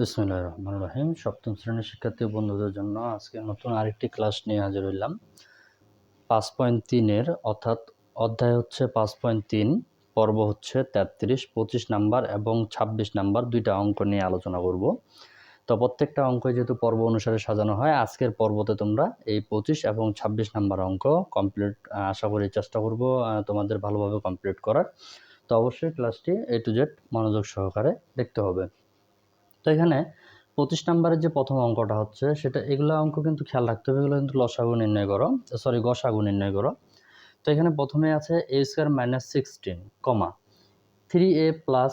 বিসমুল্লাহ রহমান রহিম। সপ্তম শ্রেণির শিক্ষার্থী বন্ধুদের জন্য আজকে নতুন আরেকটি ক্লাস নিয়ে হাজির হইলাম। পাঁচ পয়েন্ট তিনের, অর্থাৎ অধ্যায় হচ্ছে পাঁচ পয়েন্ট তিন, পর্ব হচ্ছে তেত্রিশ, পঁচিশ নাম্বার এবং ছাব্বিশ নাম্বার দুইটা অঙ্ক নিয়ে আলোচনা করব। তো প্রত্যেকটা অঙ্ক যেহেতু পর্ব অনুসারে সাজানো হয়, আজকের পর্বতে তোমরা এই পঁচিশ এবং ছাব্বিশ নাম্বার অঙ্ক কমপ্লিট আশা করি চেষ্টা করব তোমাদের ভালোভাবে কমপ্লিট করার। তো অবশ্যই ক্লাসটি এ টু জেড মনোযোগ সহকারে দেখতে হবে। তো এখানে পঁচিশ নাম্বারের যে প্রথম অঙ্কটা হচ্ছে, সেটা এগুলো অঙ্ক কিন্তু খেয়াল রাখতে হবে, এগুলো কিন্তু লসাগু নির্ণয় করো সরি গসাগু নির্ণয় করো। তো এখানে প্রথমে আছে A square minus sixteen comma three A plus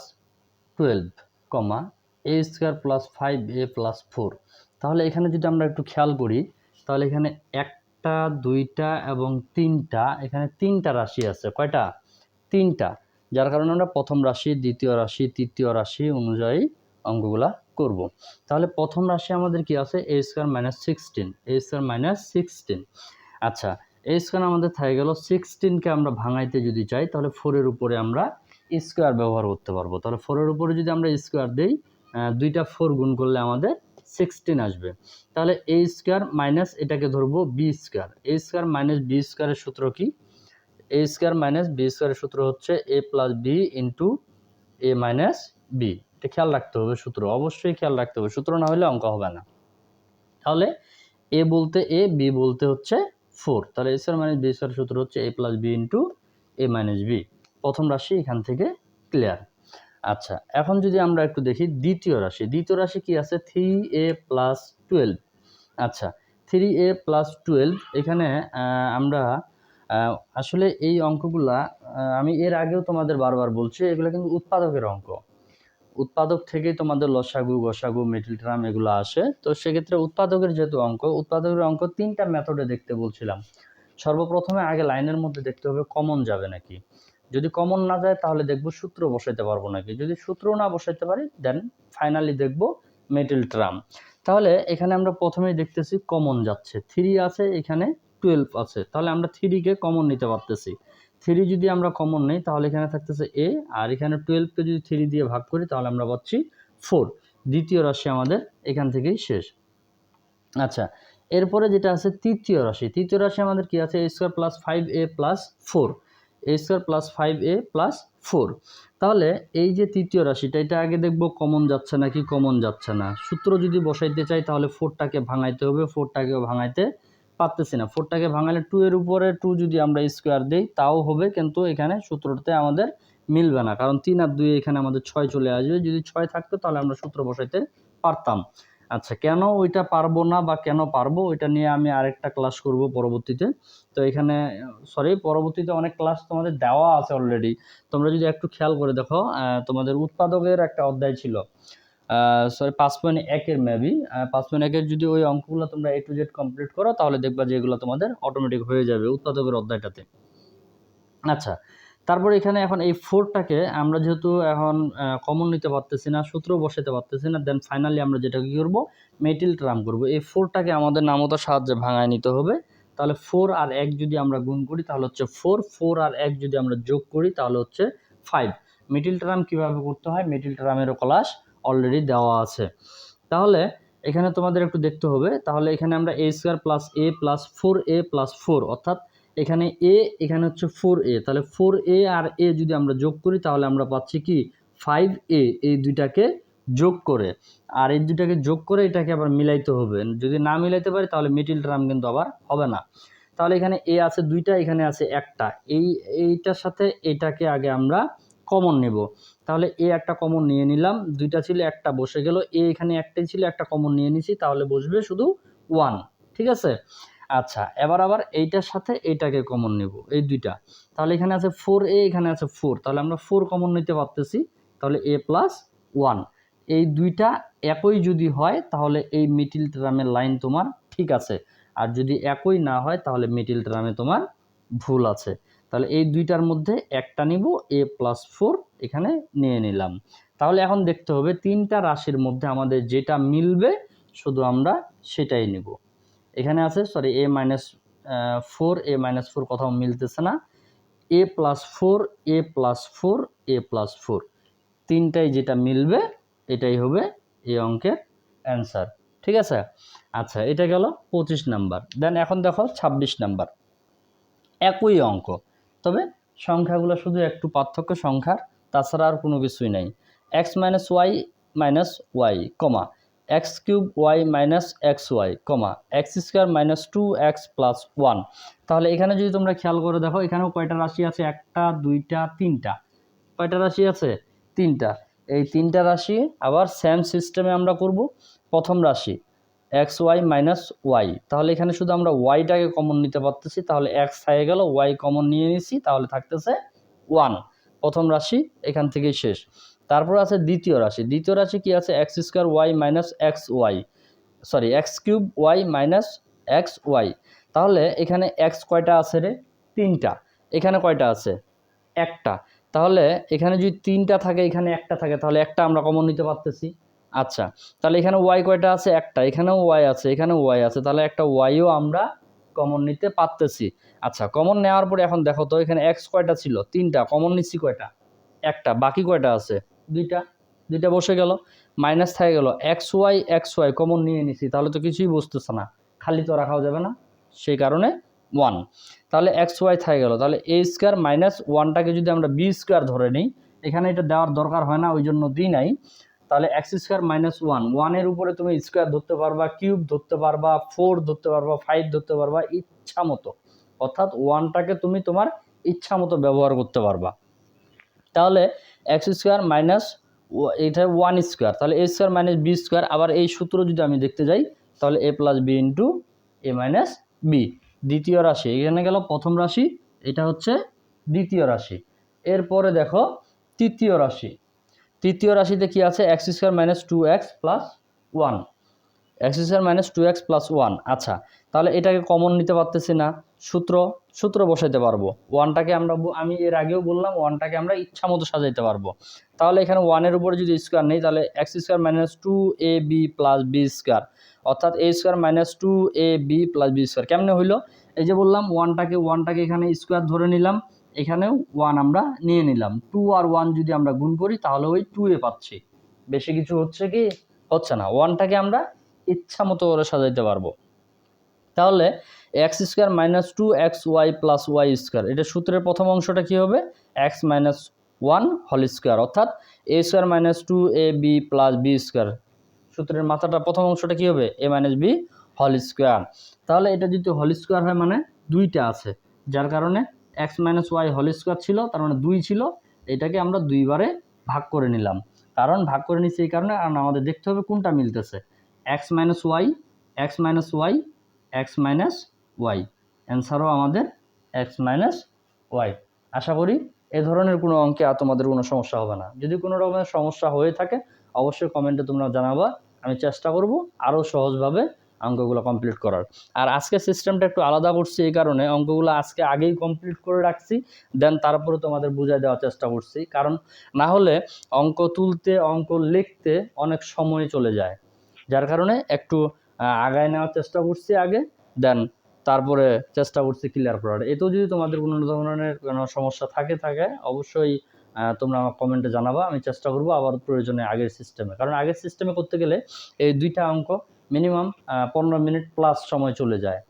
twelve comma A square plus five A plus four তাহলে এখানে যদি আমরা একটু খেয়াল করি, তাহলে এখানে একটা, দুইটা এবং তিনটা, এখানে তিনটা রাশি আছে। কয়টা? তিনটা। যার কারণে আমরা প্রথম রাশি, দ্বিতীয় রাশি, তৃতীয় রাশি অনুযায়ী অঙ্কগুলা করব। তাহলে প্রথম রাশি আমাদের কি আছে? A square minus sixteen A square minus sixteen আচ্ছা এ স্কোয়ার আমাদের থাকে গেল সিক্সটিনকে আমরা ভাঙাইতে যদি চাই, তাহলে ফোরের উপরে আমরা স্কোয়ার ব্যবহার করতে পারব। তাহলে ফোরের উপরে যদি আমরা স্কোয়ার দিই দুইটা ফোর গুণ করলে আমাদের সিক্সটিন আসবে। তাহলে এ স্কোয়ার মাইনাস এটাকে ধরবো B square A square minus B স্কোয়ারের সূত্র কি? এ স্কোয়ার মাইনাস বি স্কোয়ারের সূত্র হচ্ছে A plus B into A minus B এটা খেয়াল রাখতে হবে সূত্র। অবশ্যই খেয়াল রাখতে হবে। সূত্র না হলে অঙ্ক হবে না। তাহলে এ বলতে এ, বি বলতে হচ্ছে ফোর। তাহলে A square minus B square সূত্র হচ্ছে A plus B into A minus B. প্রথম রাশি এখান থেকে ক্লিয়ার। আচ্ছা এখন যদি আমরা একটু দেখি দ্বিতীয় রাশি। দ্বিতীয় রাশি কি আছে? Three A plus twelve. আচ্ছা থ্রি এ প্লাস টুয়েলভ, এখানে আমরা আসলে এই অঙ্কগুলা আমি এর আগেও তোমাদের বারবার বলছি, এগুলো কিন্তু উৎপাদকের অঙ্ক। উৎপাদক থেকেই তোমাদের লসাগু, গসাগু মিডিল ট্রাম এগুলো আসে। তো সেক্ষেত্রে উৎপাদকের যেহেতু অঙ্ক, উৎপাদকের অঙ্ক তিনটা মেথডে দেখতে বলছিলাম। সর্বপ্রথমে আগে লাইনের মধ্যে দেখতে হবে কমন যাবে নাকি। যদি কমন না যায় তাহলে দেখব সূত্র বসাইতে পারব নাকি। যদি সূত্র না বসাইতে পারি দেন ফাইনালি দেখব মিডিল ট্রাম তাহলে এখানে আমরা প্রথমেই দেখতেছি কমন যাচ্ছে। থ্রি আছে, এখানে টুয়েলভ আছে। তাহলে আমরা থ্রিকে কমন নিতে পারতেছি। থ্রি যদি আমরা কমন নেই, তাহলে এখানে থাকতেছে এ আর এখানে টুয়েলভকে যদি থ্রি দিয়ে ভাগ করি, তাহলে আমরা পাচ্ছি ফোর দ্বিতীয় রাশি আমাদের এখান থেকেই শেষ। আচ্ছা এরপরে যেটা আছে তৃতীয় রাশি। তৃতীয় রাশি আমাদের কি আছে? A square plus five A plus four A square plus five A plus four তাহলে এই যে তৃতীয় রাশিটা, এটা আগে দেখব কমন যাচ্ছে নাকি কমন যাচ্ছে না। সূত্র যদি বসাইতে চাই, তাহলে ফোরটাকে ভাঙাইতে হবে। ফোরটাকেও ভাঙাইতে পারতেছি না। ফোরটাকে ভাঙালে টু এর উপরে টু যদি আমরা স্কোয়ার দিই, তাও হবে কিন্তু এখানে সূত্রটাতে আমাদের মিলবে না। কারণ তিন আর দুই এখানে আমাদের ছয় চলে আসবে। যদি ছয় থাকতো, তাহলে আমরা সূত্র বসাইতে পারতাম। আচ্ছা কেন ওইটা পারব না বা কেন পারব, ওইটা নিয়ে আমি আরেকটা ক্লাস করব পরবর্তীতে। তো এখানে সরি পরবর্তীতে অনেক ক্লাস তোমাদের দেওয়া আছে অলরেডি তোমরা যদি একটু খেয়াল করে দেখো তোমাদের উৎপাদকের একটা অধ্যায় ছিল। সরি পাঁচ পয়েন্ট একের মেবি পাঁচ পয়েন্ট একের যদি ওই অঙ্কগুলো তোমরা এ টু জেড কমপ্লিট করো, তাহলে দেখবা যে এগুলো তোমাদের অটোমেটিক হয়ে যাবে উৎপাদকের অধ্যায়টাতে। আচ্ছা তারপরে এখানে এখন এই ফোরটাকে আমরা যেহেতু এখন কমন নিতে পারতেছি না, সূত্র বসাতে পারতেছি না দেন ফাইনালি আমরা যেটা কী করব? মেটিল ট্রাম করব। এই ফোরটাকে আমাদের নামতার সাহায্যে ভাঙায় নিতে হবে। তাহলে ফোর আর এক যদি আমরা গুণ করি, তাহলে হচ্ছে ফোর ফোর আর এক যদি আমরা যোগ করি, তাহলে হচ্ছে ফাইভ মিডিল টার্ম কীভাবে করতে হয়? মিডিল টার্মেরও ক্লাস অলরেডি দেওয়া আছে। তাহলে এখানে তোমাদের একটু দেখতে হবে, তাহলে এখানে আমরা A square plus A plus four A plus four অর্থাৎ এখানে এ এখানে হচ্ছে ফোর এ তাহলে ফোর এ আর এ যদি আমরা যোগ করি, তাহলে আমরা পাচ্ছি কি? ফাইভ এ এই দুইটাকে যোগ করে। আর এই দুইটাকে যোগ করে এটাকে আবার মিলাইতে হবে। যদি না মিলাইতে পারি, তাহলে মিডিল টার্ম কিন্তু আবার হবে না। তাহলে এখানে এ আছে দুইটা, এখানে আছে একটা। এই, এইটার সাথে এটাকে আগে আমরা কমন নেব। তাহলে এ একটা কমন নিয়ে নিলাম, দুইটা ছিল, একটা বসে গেল, এ এখানে একটাই ছিল, একটা কমন নিয়ে নিছি, তাহলে বসবে শুধু ওয়ান ঠিক আছে? আচ্ছা এবার আবার এইটার সাথে এইটাকে কমন নেব, এই দুইটা। তাহলে এখানে আছে ফোর এ এখানে আছে ফোর তাহলে আমরা ফোর কমন নিতে পারতেছি, তাহলে এ প্লাস ওয়ান এই দুইটা একই যদি হয়, তাহলে এই মিডিল ট্রামের লাইন তোমার ঠিক আছে। আর যদি একই না হয়, তাহলে মিডিল ট্রামে তোমার ভুল আছে। তাহলে এই দুইটার মধ্যে একটা নিব এ প্লাস ফোর এখানে নিয়ে নিলাম। তাহলে এখন দেখতে হবে তিনটা রাশির মধ্যে আমাদের যেটা মিলবে শুধু আমরা সেটাই নিব। এখানে আছে sorry A minus four A minus four কোথাও মিলতেছে না। A plus four A plus four A plus four তিনটাই যেটা মিলবে, এটাই হবে এই অঙ্কের অ্যান্সার ঠিক আছে? আচ্ছা এটা গেল পঁচিশ নাম্বার। দেন এখন দেখো ছাব্বিশ নাম্বার। একই অঙ্ক। তবে সংখ্যাগুলো শুধু একটু পার্থক্য সংখ্যার। তাছাড়া আর কোনো কিছুই নাই। X minus Y minus Y comma X cube Y minus X Y comma X square minus two X plus one তাহলে এখানে যদি তোমরা খেয়াল করে দেখো, এখানেও কয়টা রাশি আছে? একটা, দুইটা, তিনটা। কয়টা রাশি আছে? তিনটা। এই তিনটা রাশি আবার সেম সিস্টেমে আমরা করব। প্রথম রাশি এক্স ওয়াই মাইনাস ওয়াই তাহলে এখানে শুধু আমরা ওয়াইটাকে কমন নিতে পারতেছি। তাহলে এক্স হয়ে গেল ওয়াই কমন নিয়ে নিছি। তাহলে থাকতেছে ওয়ান প্রথম রাশি, এখান থেকেই শেষ। তারপর আছে দ্বিতীয় রাশি। দ্বিতীয় রাশি কি আছে? X square Y minus X Y sorry X cube Y minus X Y তাহলে এখানে এক্স কয়টা আছে রে? তিনটা। এখানে কয়টা আছে? একটা। তাহলে এখানে যদি তিনটা থাকে, এখানে একটা থাকে, তাহলে একটা আমরা কমন নিতে পারতেছি। আচ্ছা তাহলে এখানে ওয়াই কয়টা আছে? একটা। এখানেও ওয়াই আছে, এখানেও ওয়াই আছে। তাহলে একটা ওয়াইও আমরা কমন নিতে পারতেছি। আচ্ছা কমন নেওয়ার পরে এখন দেখো তো এখানে এক্স কয়টা ছিল? তিনটা। কমন নিচ্ছি কয়টা? একটা। বাকি কয়টা আছে? দুইটা। দুইটা বসে গেল। মাইনাস থেকে গেল X Y X Y common নিয়ে নিছি। তাহলে তো কিছুই বুঝতেছে না। খালি তো রাখাও যাবে না। সেই কারণে ওয়ান তাহলে এক্স ওয়াই থেকে গেল। তাহলে এ স্কোয়ার মাইনাস ওয়ানটাকে যদি আমরা বি স্কোয়ার ধরে নিই, এখানে এটা দেওয়ার দরকার হয় না, ওই জন্য দিই নাই। তাহলে এক্স স্কোয়ার মাইনাস ওয়ান ওয়ানের উপরে তুমি স্কোয়ার ধরতে পারবা কিউব ধরতে পারবা ফোর ধরতে পারবা ফাইভ ধরতে পারবা, ইচ্ছা মতো। অর্থাৎ ওয়ানটাকে তুমি তোমার ইচ্ছা মতো ব্যবহার করতে পারবা। তাহলে এক্স স্কোয়ার মাইনাস এটা ওয়ান স্কোয়ার তাহলে A square minus B square আবার এই সূত্র যদি আমি দেখতে যাই, তাহলে A plus B into A minus B দ্বিতীয় রাশি, এখানে গেল প্রথম রাশি, এটা হচ্ছে দ্বিতীয় রাশি। এরপরে দেখো, তৃতীয় রাশি। তৃতীয় রাশিতে কি আছে? X square minus two X plus one X square minus two X plus one আচ্ছা তাহলে এটাকে কমন নিতে পারতেছি না। সূত্র সূত্র বসাইতে পারব। ওয়ানটাকে আমরা আমি এর আগেও বললাম ওয়ানটাকে আমরা ইচ্ছা মতো সাজাইতে পারব। তাহলে এখানে ওয়ানের উপরে যদি স্কোয়ার নেই, তাহলে X square minus two A B plus B square অর্থাৎ A square minus two A B plus B square কেমনে হইল? এই যে বললাম ওয়ানটাকে ওয়ানটাকে এখানে স্কোয়ার ধরে নিলাম। এখানেও ওয়ান আমরা নিয়ে নিলাম। টু আর ওয়ান যদি আমরা গুণ করি, তাহলে ওই টু এ পাচ্ছি। বেশি কিছু হচ্ছে কি? হচ্ছে না। ওয়ানটাকে আমরা ইচ্ছা মতো করে সাজাইতে পারব। তাহলে X square minus two X Y plus Y square এটা সূত্রের প্রথম অংশটা কী হবে? এক্স মাইনাস ওয়ান হল স্কোয়ার অর্থাৎ A square minus two A B plus B square সূত্রের মাথাটা প্রথম অংশটা কী হবে? এ মাইনাস বি হল স্কোয়ার তাহলে এটা যদি হল স্কোয়ার হয় মানে দুইটা আছে। যার কারণে এক্স মাইনাস ওয়াই হল স্কোয়ার ছিল, তার মানে দুই ছিল, এটাকে আমরা দুইবারে ভাগ করে নিলাম। কারণ ভাগ করে নিচ্ছি এই কারণে কারণ আমাদের দেখতে হবে কোনটা মিলতেছে। X minus Y X minus Y X minus Y অ্যান্সারও আমাদের এক্স মাইনাস ওয়াই আশা করি এ ধরনের কোনো অঙ্কে আর তোমাদের কোনো সমস্যা হবে না। যদি কোনো রকমের সমস্যা হয়ে থাকে, অবশ্যই কমেন্টে তোমরা জানাবা। আমি চেষ্টা করব আরও সহজভাবে অঙ্কগুলো কমপ্লিট করার। আর আজকে সিস্টেমটা একটু আলাদা করছি এই কারণে, অঙ্কগুলো আজকে আগেই কমপ্লিট করে রাখছি দেন তারপরে তোমাদের বুঝাই দেওয়ার চেষ্টা করছি। কারণ না হলে অঙ্ক তুলতে, অঙ্ক লিখতে অনেক সময় চলে যায়। যার কারণে একটু আগায় নেওয়ার চেষ্টা করছি আগে দেন তারপরে চেষ্টা করছি ক্লিয়ার করার। এতেও যদি তোমাদের কোনো ধরনের কোনো সমস্যা থাকে থাকে, অবশ্যই তোমরা আমার কমেন্টে জানাবা। আমি চেষ্টা করব আবার প্রয়োজনে আগের সিস্টেমে কারণ আগের সিস্টেমে করতে গেলে এই দুইটা অঙ্ক মিনিমাম পনেরো মিনিট প্লাস সময় চলে যায়।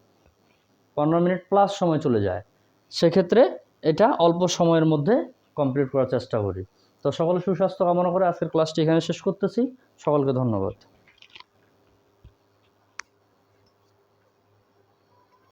পনেরো মিনিট প্লাস সময় চলে যায়। সেক্ষেত্রে এটা অল্প সময়ের মধ্যে কমপ্লিট করার চেষ্টা করি। তো সকলে সুস্বাস্থ্য কামনা করে আজকের ক্লাসটি এখানে শেষ করতেছি। সকলকে ধন্যবাদ।